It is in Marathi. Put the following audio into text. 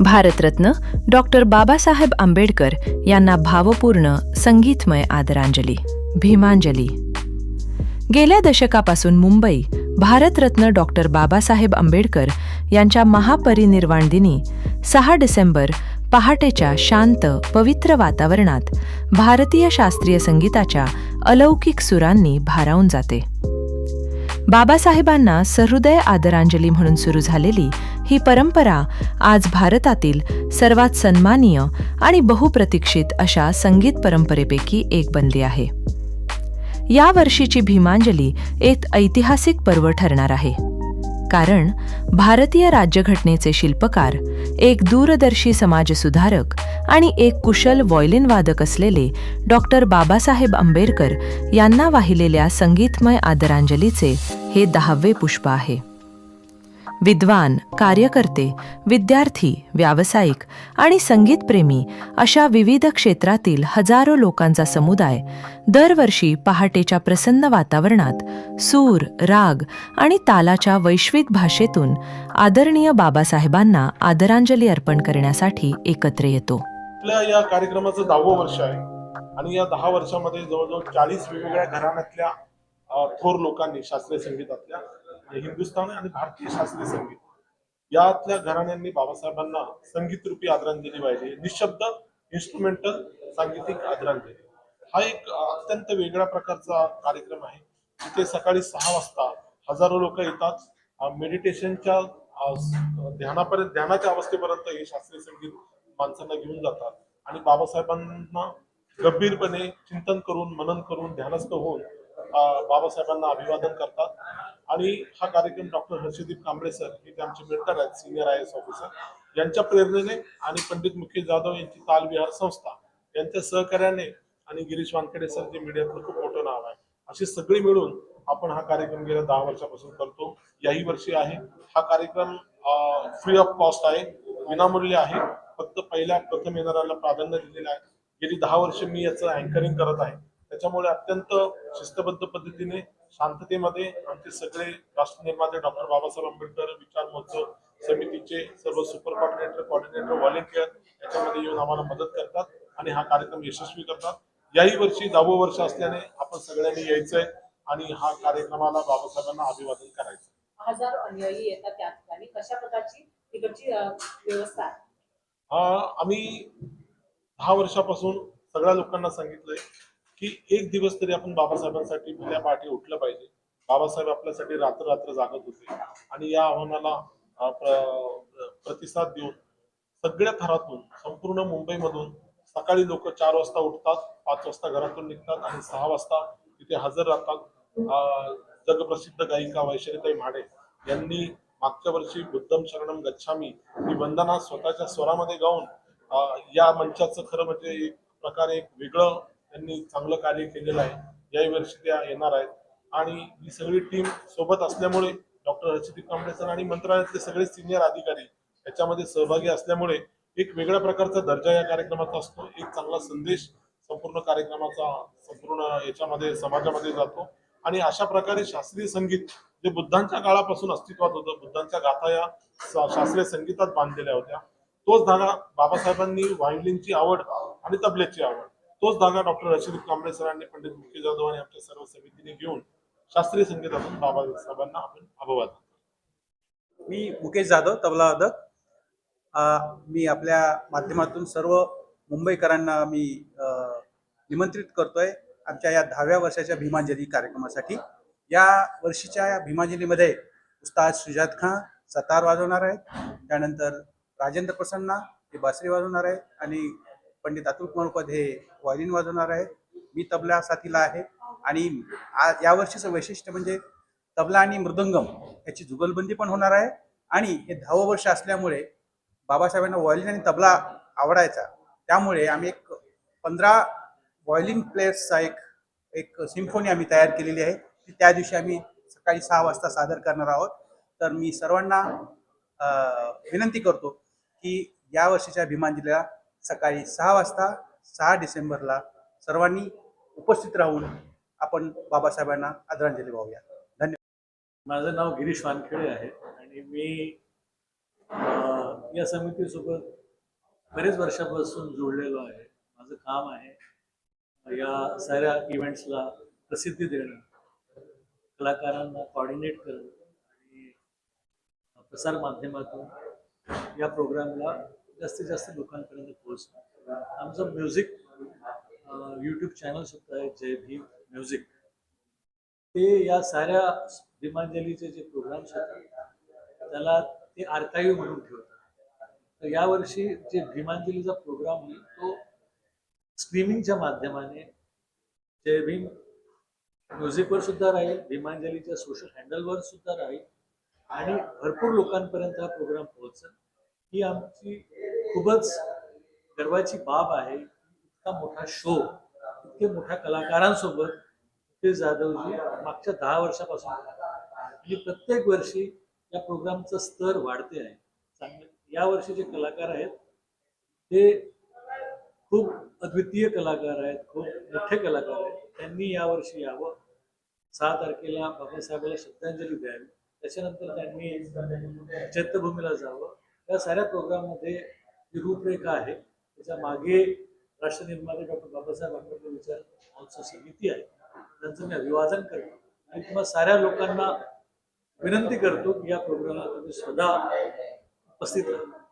भारतरत्न डॉक्टर बाबासाहेब आंबेडकर यांना भावपूर्ण संगीतमय आदरांजली भीमांजली. गेल्या दशकापासून मुंबई भारतरत्न डॉक्टर बाबासाहेब आंबेडकर यांच्या महापरिनिर्वाण दिनी सहा डिसेंबर पहाटेच्या शांत पवित्र वातावरणात भारतीय शास्त्रीय संगीताच्या अलौकिक सुरांनी भारावून जाते. बाबासाहेबांना सहृदय आदरांजली म्हणून सुरू झालेली ही परंपरा आज भारतातील सर्वात सन्मानीय आणि बहुप्रतीक्षित अशा संगीत परंपरेपैकी एक बनली आहे. या वर्षीची भीमांजली एक ऐतिहासिक पर्व ठरणार आहे. कारण भारतीय राज्यघटनेचे शिल्पकार एक दूरदर्शी समाजसुधारक आणि एक कुशल वॉयलिनवादक वादक असलेले डॉक्टर बाबासाहेब आंबेडकर यांना वाहिलेल्या संगीतमय आदरांजलीचे हे दहावे पुष्प आहे. विद्वान कार्यकर्ते विद्यार्थी व्यावसायिक आणि संगीतप्रेमी अशा विविध क्षेत्रातील हजारो लोकांचा समुदाय दरवर्षी पहाटेच्या प्रसन्न वातावरणात सूर राग आणि तालाच्या वैश्विक भाषेतून आदरणीय बाबासाहेबांना आदरांजली अर्पण करण्यासाठी एकत्र येतो. आपल्या या कार्यक्रमाचं दहावं वर्ष आहे आणि या दहा वर्षामध्ये जवळजवळ चाळीस वेगवेगळ्या घराण्यातल्या थोर लोकांनी शास्त्रीय संगीतातल्या हिंदुस्थानी आणि भारतीय शास्त्रीय संगीत. यातल्या घराण्यांनी बाबासाहेबांना संगीत रूपी आदरांजली वाहिली. निशब्द इन्स्ट्रुमेंटल सांगीतिक आदरांजली. हा एक अत्यंत वेगळ्या प्रकारचा कार्यक्रम आहे. तिथे सकाळी सहा वाजता हजारो लोक येतात. मेडिटेशनच्या ध्यानापर्यंत ध्यानाच्या अवस्थेपर्यंत हे शास्त्रीय संगीत माणसांना घेऊन जातात. आणि बाबासाहेबांना गंभीरपणे चिंतन करून मनन करून ध्यानस्थ होऊन बाबासाहेबांना अभिवादन करतात. आणि हा कार्यक्रम डॉक्टर हर्षदीप कांबळे सर हे ते आमचे मेंटर आहेत सिनियर आय एस ऑफिसर यांच्या प्रेरणेने आणि पंडित मुकेश जाधव यांची तालविहार संस्था यांच्या सहकार्याने आणि गिरीश वानखेडे सर जे मीडियातलं खूप मोठं नाव आहे अशी सगळी मिळून आपण हा कार्यक्रम गेल्या दहा वर्षापासून करतो. याही वर्षी आहे. हा कार्यक्रम फ्री ऑफ कॉस्ट आहे विनामूल्य आहे. फक्त पहिल्या प्रथम येणाऱ्याला प्राधान्य दिलेलं आहे. गेली दहा वर्ष मी याचं अँकरिंग करत आहे. त्याच्यामुळे अत्यंत शिस्तबद्ध पद्धतीने शांततेमध्ये आमचे सगळे राष्ट्र निर्माते डॉक्टर बाबासाहेब आंबेडकर विचार महोत्सव समितीचे सर्व सुपर कॉर्डिनेटर कॉर्डिनेटर व्हॉलेंटियर याच्यामध्ये येऊन आम्हाला मदत करतात आणि हा कार्यक्रम यशस्वी करतात. याही वर्षी दहावं वर्ष असल्याने आपण सगळ्यांनी यायचंय आणि हा कार्यक्रमाला बाबासाहेबांना अभिवादन करायचं हजारो अनुयायी येतात त्या ठिकाणी. कशा प्रकारची तिकडची व्यवस्था आम्ही दहा वर्षापासून सगळ्या लोकांना सांगितलंय की एक दिवस तरी आपण बाबासाहेबांसाठी त्या पाठी उठलं पाहिजे. बाबासाहेब आपल्यासाठी रात्र रात्र जागत होते. आणि या आव्हानाला प्रतिसाद देऊन सगळ्या थरातून संपूर्ण मुंबईमधून सकाळी लोक चार वाजता उठतात पाच वाजता घरातून निघतात आणि सहा वाजता तिथे हजर राहतात. जगप्रसिद्ध गायिका वैशालीताई म्हाडे यांनी मागच्या वर्षी बुद्धम शरणम गच्छामी ही वंदना स्वतःच्या स्वरामध्ये गाऊन या मंचाचं खरं म्हणजे एक प्रकारे एक वेगळं त्यांनी चांगलं कार्य केलेलं आहे. याही वर्षी त्या येणार आहेत. आणि ही सगळी टीम सोबत असल्यामुळे डॉक्टर हर्षदीप कांबळे सर आणि मंत्रालयातले सगळे सिनियर अधिकारी याच्यामध्ये सहभागी असल्यामुळे एक वेगळ्या प्रकारचा दर्जा या कार्यक्रमाचा असतो. एक चांगला संदेश संपूर्ण कार्यक्रमाचा संपूर्ण याच्यामध्ये समाजामध्ये जातो. आणि अशा प्रकारे शास्त्रीय संगीत जे बुद्धांच्या काळापासून अस्तित्वात होतं बुद्धांच्या गाथा या शास्त्रीय संगीतात बांधलेल्या होत्या तोच धागा बाबासाहेबांनी व्हायोलिनची आवड आणि तबल्याची आवड. तोच धागा डॉक्टर रशीद कांबळे सरांनी पंडित मुकेश जाधव आणि आमच्या सर्व समितीने घेऊन शास्त्रीय संगीतातून बाबासाहेबांना आपण अभिवाद मी मुकेश जाधव तबला वादक. मी आपल्या माध्यमातून सर्व मुंबईकरांना मी निमंत्रित करतोय आमच्या या दहाव्या वर्षाच्या भीमांजली कार्यक्रमासाठी. या वर्षीच्या या भीमांजलीमध्ये उस्ताद सुजात खान सतार वाजवणार आहेत. त्यानंतर राजेंद्र प्रसन्ना हे बासरी वाजवणार आहेत. आणि पंडित अतुल कुमार पद हे वाजवणार आहेत. मी तबला साथीला आहे. आणि या यावर्षीचं वैशिष्ट्य म्हणजे तबला आणि मृदंगम याची जुगलबंदी पण होणार आहे. आणि हे दहावं वर्ष असल्यामुळे बाबासाहेबांना व्हायलिन आणि तबला आवडायचा. त्यामुळे आम्ही एक पंधरा व्हायलिन प्लेयर्सचा एक एक सिम्फोनी आम्ही तयार केलेली आहे. ती त्या दिवशी आम्ही सकाळी सहा वाजता सादर करणार आहोत. तर मी सर्वांना विनंती करतो की या वर्षीच्या भीमांजलीला सकाळी सहा वाजता सहा डिसेंबरला सर्वांनी उपस्थित राहून आपण बाबासाहेबांना आदरांजली वाहूया. धन्यवाद. माझं नाव गिरीश वानखेडे आहे आणि मी या समितीसोबत बरेच वर्षापासून जोडलेलो आहे. माझं काम आहे या साऱ्या इव्हेंट्सला प्रसिद्धी देणं कलाकारांना कॉर्डिनेट करणं आणि प्रसार माध्यमातून या प्रोग्रामला जास्तीत जास्त लोकांपर्यंत पोहोचणं. आमचं म्युझिक यूट्यूब चॅनल सुद्धा आहे जय भीम म्युझिक ते या साऱ्या भीमांजलीचे जे प्रोग्राम्स होतात त्याला ते आर्काईव्ह म्हणून ठेवतात. तर यावर्षी जे भीमांजलीचा प्रोग्राम होईल तो स्ट्रीमिंगच्या माध्यमाने जय भीम म्युझिकवर सुद्धा राहील भीमांजलीच्या सोशल हँडलवर सुद्धा राहील आणि भरपूर लोकांपर्यंत हा प्रोग्राम पोहोचेल. ही आमची खूपच गर्वाची बाब आहे. इतका मोठा शो इतके मोठ्या कलाकारांसोबत ते जाधवजी मागच्या दहा वर्षापासून. आणि प्रत्येक वर्षी या प्रोग्रामचं स्तर वाढते आहे. चांगले या वर्षी जे कलाकार आहेत ते खूप अद्वितीय कलाकार आहेत खूप मोठे कलाकार आहेत. त्यांनी यावर्षी यावं. सहा तारखेला बाबासाहेबाला श्रद्धांजली द्यावी. त्याच्यानंतर त्यांनी चैत्यभूमीला जावं. या साऱ्या प्रोग्राममध्ये ही रूपरेखा आहे त्याच्यामागे राष्ट्रनिर्माते डॉक्टर बाबासाहेब आंबेडकर विचार महोत्सव समिती आहे. त्यांचं मी अभिवादन करतो. आणि तुम्हा साऱ्या लोकांना विनंती करतो की या प्रोग्रामला तुम्ही स्वतः उपस्थित राहा.